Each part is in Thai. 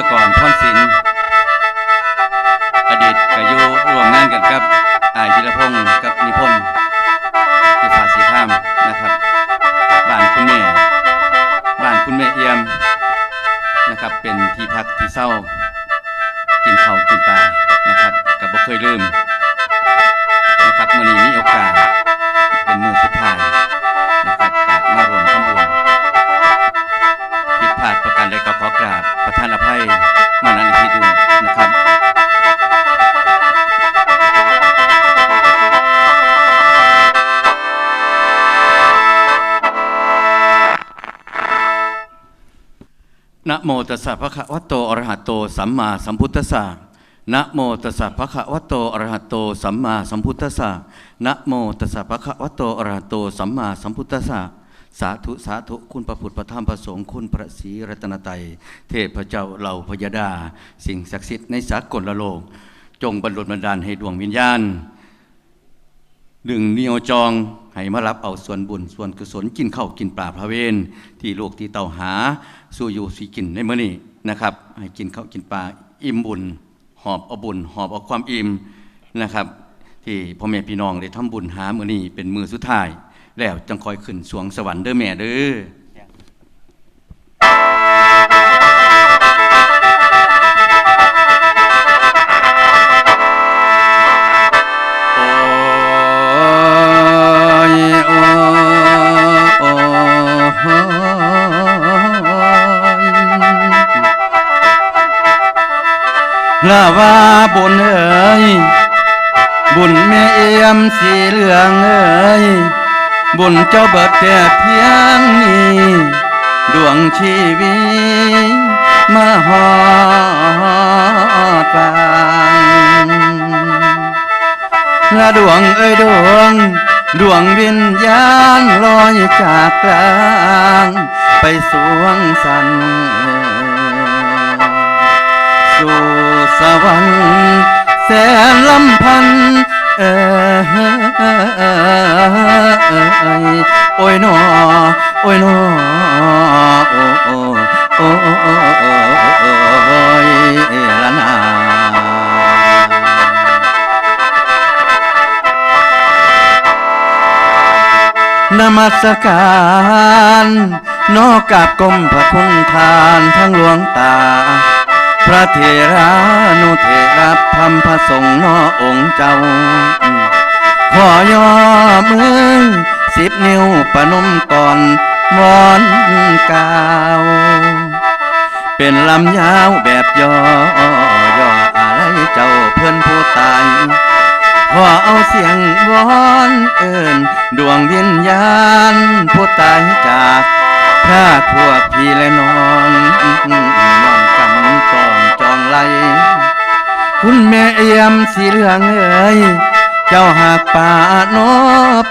นกรพรศิลป์อดีตกายุร่วมงานกันกับอายจิรพงศ์กับนิพนธ์ที่ฝาสีข้ามนะครับบ้านคุณแม่บ้านคุณแม่เอี่ยมนะครับเป็นที่พักที่เศร้า กินข้ากินปลานะครับกับบ่เคยลืมนะครับเมื่อนี้มีโอกาส นะโมตัสสะภะคะวะโตอะระหะโตสัมมาสัมพุทธัสสะนะโมตัสสะภะคะวะโตอะระหะโตสัมมาสัมพุทธัสสะนะโมตัสสะภะคะวะโตอะระหะโตสัมมาสัมพุทธัสสะสาธุสาธุคุณพระพุทธพระธรรมพระสงฆ์คุณพระศรีรัตนตรัยเทพเจ้าเหล่าพญาดา สิ่งศักดิ์สิทธิ์ในสากลโลก จงบรรลุบันดาลให้ดวงวิญญาณ ดึงเนิโอจองให้มารับเอาส่วนบุญส่วนกุศลกินข้าวกินปลาพระเวนที่ลูกที่เต่าหา สู่อยู่สีกินในมื้อนี้นะครับ ให้กินข้าวกินปลาอิ่มบุญ หอบเอาบุญ หอบเอาความอิ่มนะครับ ที่พ่อแม่พี่น้องได้ทำบุญหามื้อนี้เป็นมือสุดท้าย แล้วจังคอยขึ้นสวงสวรรค์เด้อแม่เด้อ ลาว่าบุญเอ๋ยบุญแม่เอี่ยมสีเหลืองเอ๋ยบุญเจ้าเบิดแต่เพียงนี้ดวงชีวิตมาหอดปางละดวงเอ้ยดวง ดวงวิญญาณลอยจากกลางไปสวงสันสู่ สวรรค์แสนลำพันเอ้ยโอ้ยนอโอ้ยนอโอ้โอ้โอ้โอ้โอ้ยละนานมัสการนอกับกรมพระคุณทานทั้งหลวงตา ระเถรานุเถระธรมพระสงฆ์นอองค์เจ้า ขอย่อมือสิบนิ้วประนมก่อนวอนกาวเป็นลำยาวแบบย่อย่ออะไรเจ้าเพื่อนผู้ตายขอเอาเสียงวอนเอิญดวงวิญญาณผู้ตายจากถ้าพวกพี่และน้อง แม่อมสีเหลืองเอ้ยเจ้าหากป่าโน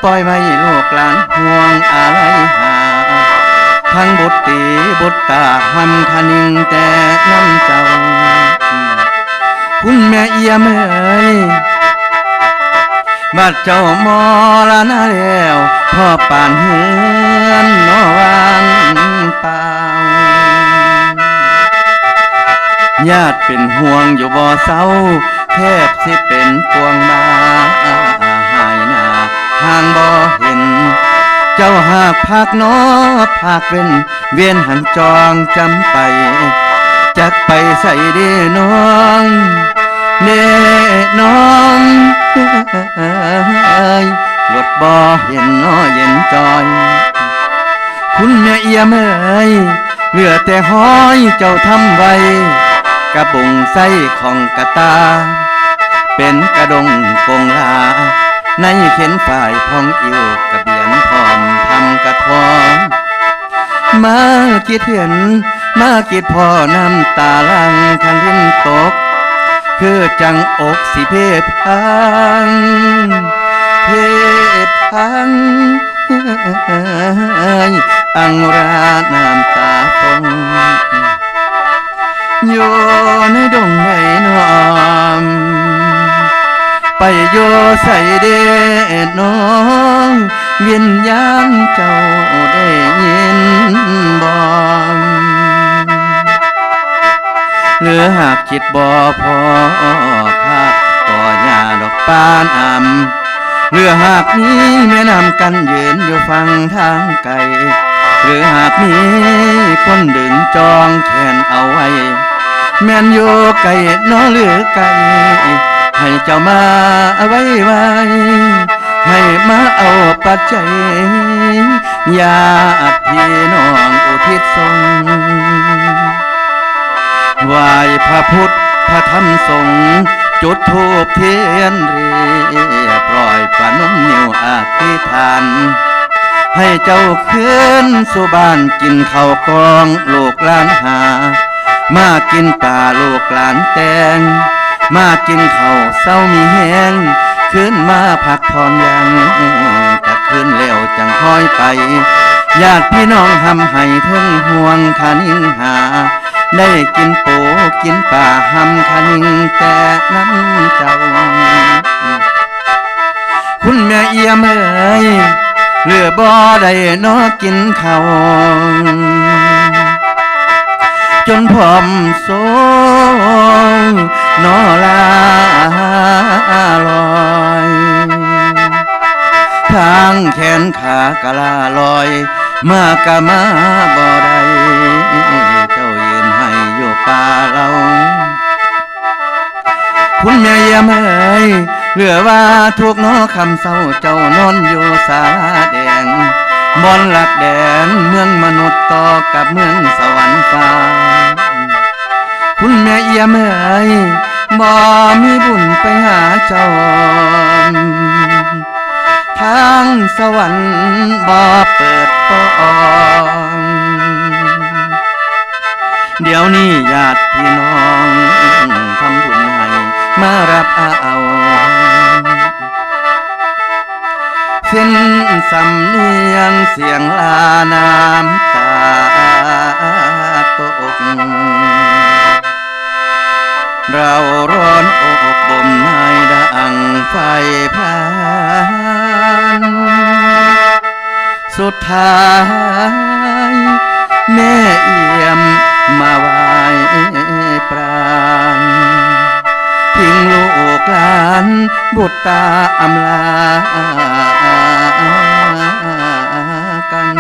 ปล่อยไว้ลูกหลานห่วงอะไรหา ทั้งบุตรตีบุตรตาหำคนิงแต่น้ำเจ้า คุณแม่เอี่ยมเอ้ยบัดเจ้ามอละนาแล้วพ่อป่านเฮือนนอวางเปล่าญาติเป็นห่วงอยู่บ่อเศร้า แทบสิเป็นปวงมาหายนาห่างบ่เห็น เจ้าหากภาคนอภาคเป็น เวียนหันจองจำไป จักไปใส่ดีน้องเน่น้องเอ้ยรถบ่เห็นน้อเย็นจอย คุณแม่เอียมเอ้ยเหลือแต่ห้อยเจ้าทำไว้กระบุงไส้ของกระตา เป็นกระดงกงลา ในเข็นฝ่ายพองอิวกระเบียนพร้อมทำกระทองมาคิดเห็นมาคิดพ่อน้ำตาลังคันลิ้นตก คือจังอกสิเพพังเพพังอังราน้ำตาฟงอยู่ในดงไหนนอม ไปโยใส่เดชน้องวิญญาณเจ้าได้ยินบ่หรือหากคิดบ่พอค่ะก็อยาดอกปานอ่ำหรือหากมีแม่น้ำกันยืนอยู่ฝั่งทางไกลหรือหากมีคนดึงจองแขนเอาไว้ แม่นอยู่ไกลน้อหรือไกล ให้เจ้ามาเอาไว้ไว้ให้มาเอาปัจจัยญาติพี่น้องอุทิศส่งไหวพระพุทธพระธรรมสงฆ์จุดทูบเทียนเรียบร้อยประนมนิ้วอธิษฐานให้เจ้าขึ้นสู่บ้านกินข้าวกองลูกหลานหา มากินป่าลูกหลานแตง มากินข้าวเศร้ามีแหงขึ้นมาพักผ่อนยังจะขึ้นแล้วจังค่อยไปญาติพี่น้องหำให้ถึงห่วงขานิ่งหา ได้กินปูกินป่าหำขานิ่งแต่น้ำเจ้า คุณแม่เอี่ยมเอ้ยเหลือบ่อได้นอกินข้าวจนพร้อมโซ นอลาลอยทางแขนขากะลาลอย มากะมาบ่ได้เจ้ายืนให้อยู่ป่าเรา คุณแม่เยี่ยมเอ้ยเหลือว่าทุกน้อคำเศร้าเจ้านอนอยู่สาแดงบอนหลักแดนเมืองมนุษย์ต่อกับเมืองสวรรค์ฟ้า คุณแม่เยี่ยมเอ้ย บ่มีบุญไปหาเจ้า ทางสวรรค์บ่เปิดปองเดี๋ยวนี้ญาติพี่น้องทำบุญให้มารับเอาเส้นสำเนียงเสียงลาน้ำ ไฟพานสุดท้าย แม่เอี่ยมมาไหวปราณทิ้งลูกหลานบุตรตาอำลากัน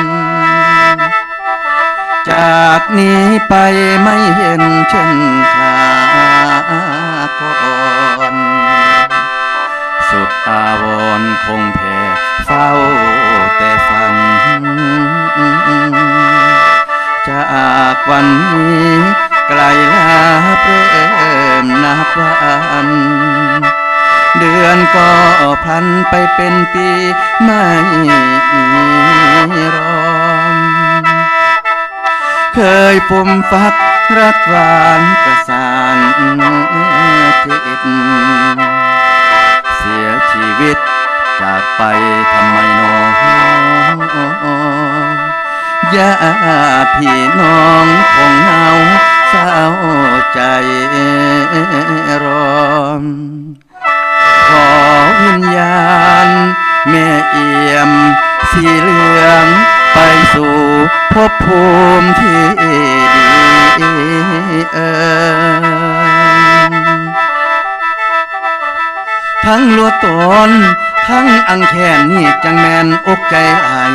จากนี้ไปไม่เห็นเช่นคราก่อนาวรคงแผ่เฝ้าแต่ฝันจากวันนี้ไกลลาเปรมนับวันเดือนก็พันไปเป็นปีไม่รอม เคยปุ่มฟักรักหวานประสาน ญาติพี่น้องคงเหงาเศร้าใจรอมขอวิญญาณ แม่เอี่ยม สีเหลืองไปสู่ภพภูมิที่ดีเออทั้งลัวตนทั้งอังแคนนี่จังแมนอกใจอาย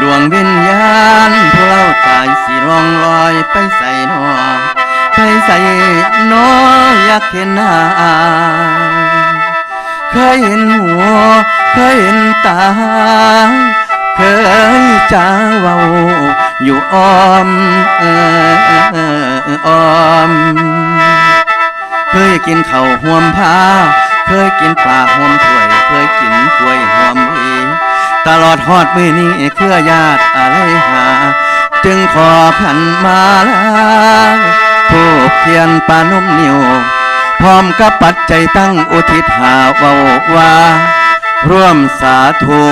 ดวงวิญญาณผู้เล่าตายสิลองลอยไปใส่นอไปใส่นออยากเห็นหน้าเคยเห็นหัว เคยเห็นตา เคยจ้าเว้าอยู่อ้อมเอออ้อม เคยกินข้าวห่วมผ้า เคยกินปลาห่วมถ้วย เคยก ตลอดฮอดมือนี้เครือญาติอะไรหา จึงขอขันมาลาทูบเทียนปานุ่มนิวพร้อมกับปัจจัยตั้งอุทิศหาเว้าว่าร่วมสาธุ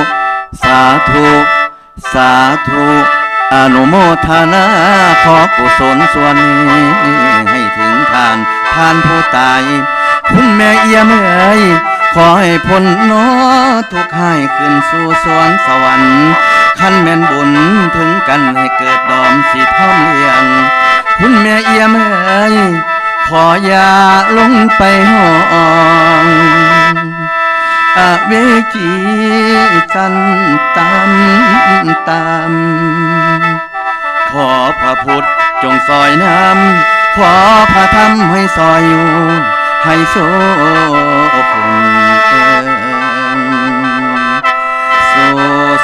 สาธุ สาธุ อนุโมทนาขอกุศลส่วนนี้ให้ถึงทานทานผู้ตาย คุณแม่เอี่ยมเอ๋ย ขอให้พ้นนอทุกให้ขึ้นสู่สวงสวรรค์ขั้นแม่นบุญถึงกันให้เกิดดอมสีทอมเลี้ยง คุณแม่เอี่ยมเอ้ยขออย่าลงไปห้องอเวจีจันตามตามขอพระพุทธจงซอยน้ำขอพระธรรมให้ซอยอยู่ ให้โสคุณ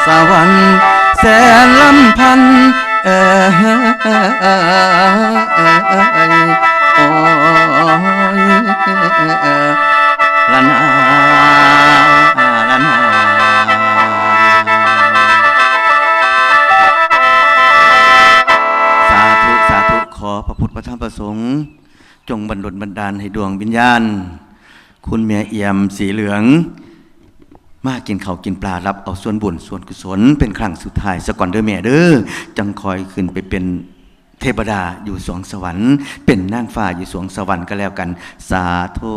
สวรรค์แสนลำพันเอ่ยโอ้ยละนาละนาสาธุสาธุขอพระพุทธพระธรรมพระสงฆ์จงบันดลบันดาลให้ดวงวิญญาณ คุณเมียเอี่ยมสีเหลือง มากินข้าวกินปลารับเอาส่วนบุญส่วนกุศลเป็นครั้งสุดท้ายสก่อนเด้อแม่เด้อจังคอยขึ้นไปเป็นเทพดาอยู่สวงสวรรค์ เป็นนางฟ้าอยู่สวงสวรรค์ก็แล้วกัน สาธุ